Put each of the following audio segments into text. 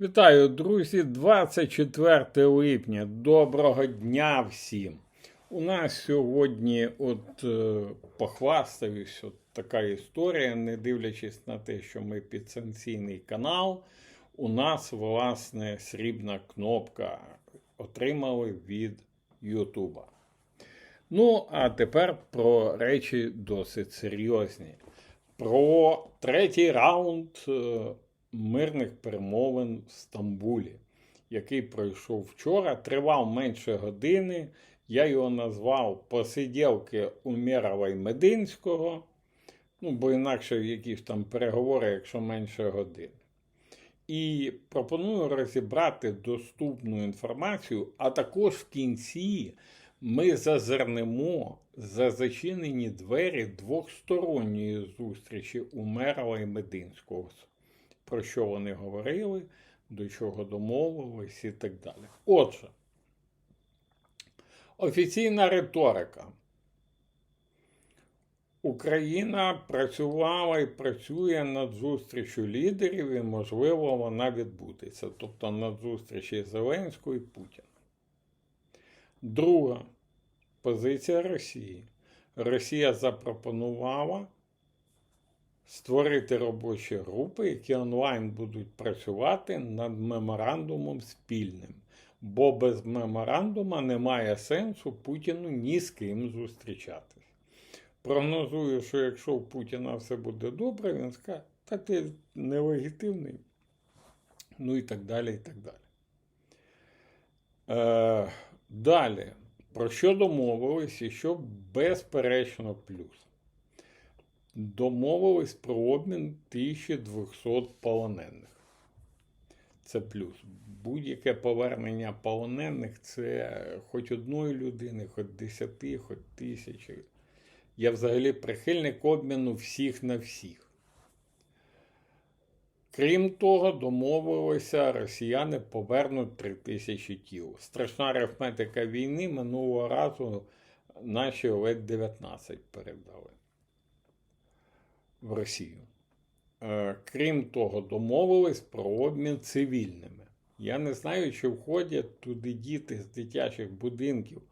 Вітаю, друзі! 24 липня. Доброго дня всім! У нас сьогодні, от е, похвастаюсь, от така історія, не дивлячись на те, що ми підсанкційний канал. У нас, власне, срібна кнопка отримали від Ютуба. Ну, а тепер про речі досить серйозні. Про третій раунд е, мирних перемовин в Стамбулі, який пройшов вчора, тривав менше години. Я його назвав Посиділки Умєрова і Мединського. Ну, бо інакше якісь там переговори, якщо менше години. І пропоную розібрати доступну інформацію, а також в кінці ми зазирнемо за зачинені двері двосторонньої зустрічі Умерова і Мединського, про що вони говорили, до чого домовились і так далі. Отже, офіційна риторика. Україна працювала і працює над зустрічю лідерів, і, можливо, вона відбудеться, тобто над зустрічі Зеленського і Путіна. Друга позиція Росії. Росія запропонувала створити робочі групи, які онлайн будуть працювати над меморандумом спільним. Бо без меморандума немає сенсу Путіну ні з ким зустрічатись. Прогнозую, що якщо у Путіна все буде добре, він скаже, та ти нелегітимний. Ну і так далі, і так далі. Е, далі, про що домовились і що безперечно плюс. Домовились про обмін 1200 полонених. Це плюс. Будь-яке повернення полонених це хоч одної людини, хоч десяти, хоч тисячі. Я взагалі прихильник обміну всіх на всіх. Крім того, домовилися росіяни повернуть 3 тисячі тіл. Страшна арифметика війни минулого разу наші ледь 19 передали в Росію. Е, Крім того, домовились про обмін цивільними. Я не знаю, чи входять туди діти з дитячих будинків,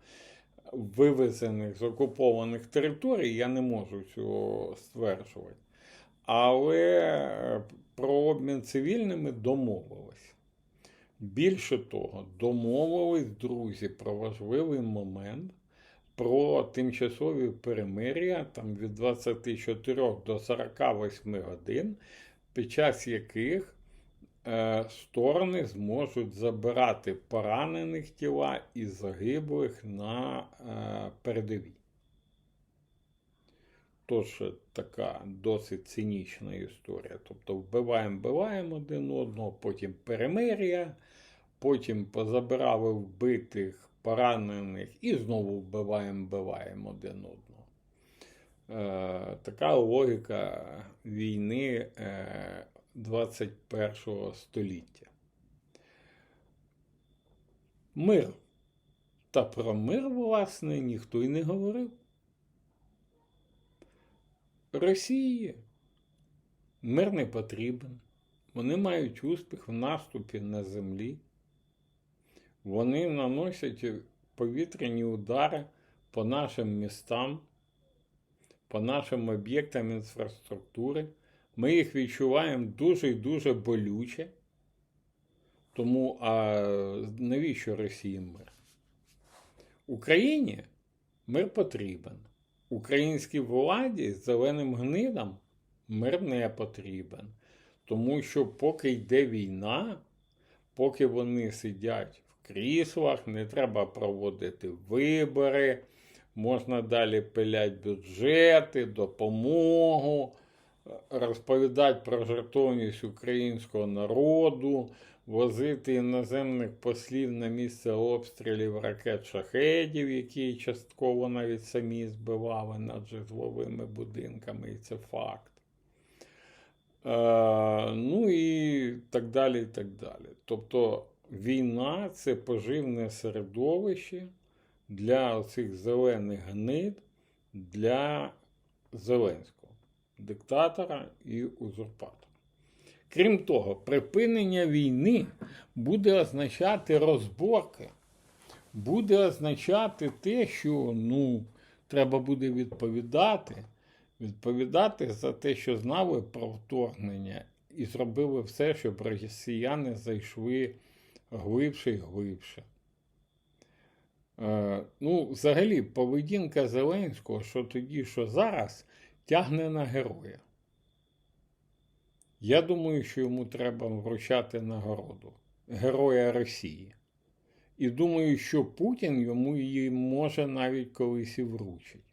вивезених з окупованих територій, я не можу цього стверджувати. Але про обмін цивільними домовились. Більше того, домовились, друзі, про важливий момент про тимчасові перемир'я там від 24 до 48 годин, під час яких е, сторони зможуть забирати поранених тіла і загиблих на е, передовій. Тож така досить цинічна історія. Тобто вбиваємо, вбиваємо один одного, потім перемир'я, потім позабирали вбитих, поранених і знову вбиваємо, вбиваємо один одного. Е, така логіка війни е, 21 століття. Мир. Та про мир, власне, ніхто й не говорив. Росії мир не потрібен. Вони мають успіх в наступі на землі. Вони наносять повітряні удари по нашим містам, по нашим об'єктам інфраструктури. Ми їх відчуваємо дуже і дуже болюче. Тому а навіщо Росії мир? Україні мир потрібен. Українській владі з зеленим гнидам мир не потрібен. Тому що поки йде війна, поки вони сидять кріслах, не треба проводити вибори, можна далі пилять бюджети, допомогу, розповідати про жертовність українського народу, возити іноземних послів на місце обстрілів ракет шахедів, які частково навіть самі збивали над житловими будинками, і це факт. Е, ну і так далі. і так далі. Тобто війна це поживне середовище для цих зелених гнид, для Зеленського, диктатора і узурпатора. Крім того, припинення війни буде означати розборки, буде означати те, що ну, треба буде відповідати, відповідати за те, що знали про вторгнення, і зробили все, щоб росіяни зайшли глибше і глибше. Е, ну, взагалі, поведінка Зеленського, що тоді, що зараз, тягне на героя. Я думаю, що йому треба вручати нагороду Героя Росії. І думаю, що Путін йому її може навіть колись і вручить.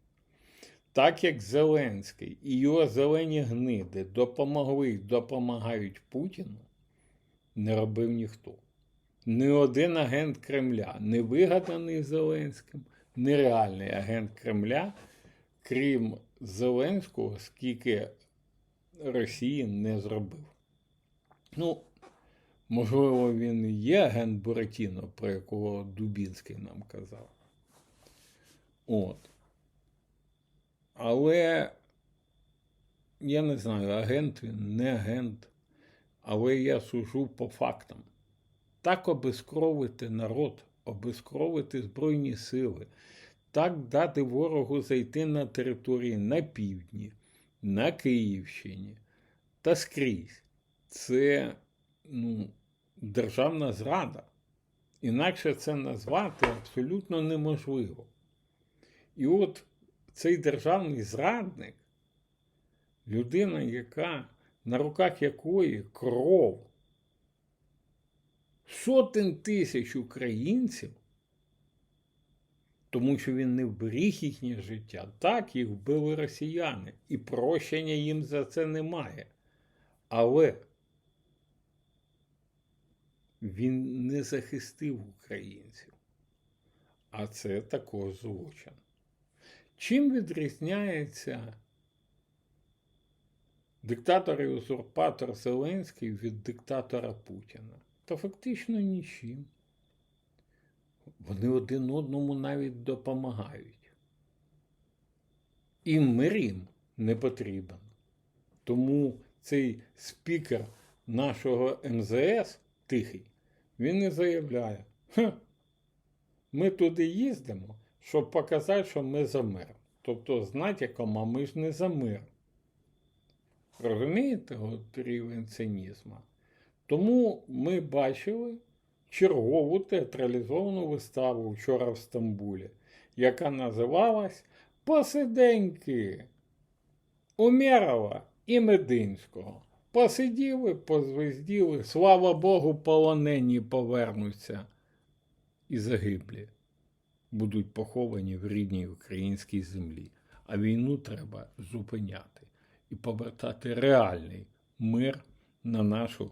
Так як Зеленський і його зелені гниди допомогли допомагають Путіну, не робив ніхто. Ні один агент Кремля, не вигаданий Зеленським, нереальний агент Кремля, крім Зеленського, скільки Росії не зробив. Ну, можливо, він і є агент Буратіно, про якого Дубінський нам казав. От. Але я не знаю, агент він, не агент, але я сужу по фактам. Так обезкровити народ, обезкровити Збройні сили, так дати ворогу зайти на території на півдні, на Київщині та скрізь. Це ну, державна зрада. Інакше це назвати абсолютно неможливо. І от цей державний зрадник, людина, яка на руках якої кров сотень тисяч українців, тому що він не вберіг їхнє життя. Так, їх вбили росіяни, і прощення їм за це немає. Але він не захистив українців. А це також злочин. Чим відрізняється диктатор і узурпатор Зеленський від диктатора Путіна? Та фактично нічим. Вони один одному навіть допомагають. І мир їм не потрібен. Тому цей спікер нашого МЗС тихий, він і заявляє, Ха, ми туди їздимо, щоб показати, що ми за мир. Тобто, з натяком, а ми ж не за мир. Розумієте, от рівень цинізму? Тому ми бачили чергову театралізовану виставу вчора в Стамбулі, яка називалась Посиденьки Умєрова і Мединського. Посиділи, позвезділи, слава Богу, полонені повернуться і загиблі. Будуть поховані в рідній українській землі. А війну треба зупиняти і повертати реальний мир на нашу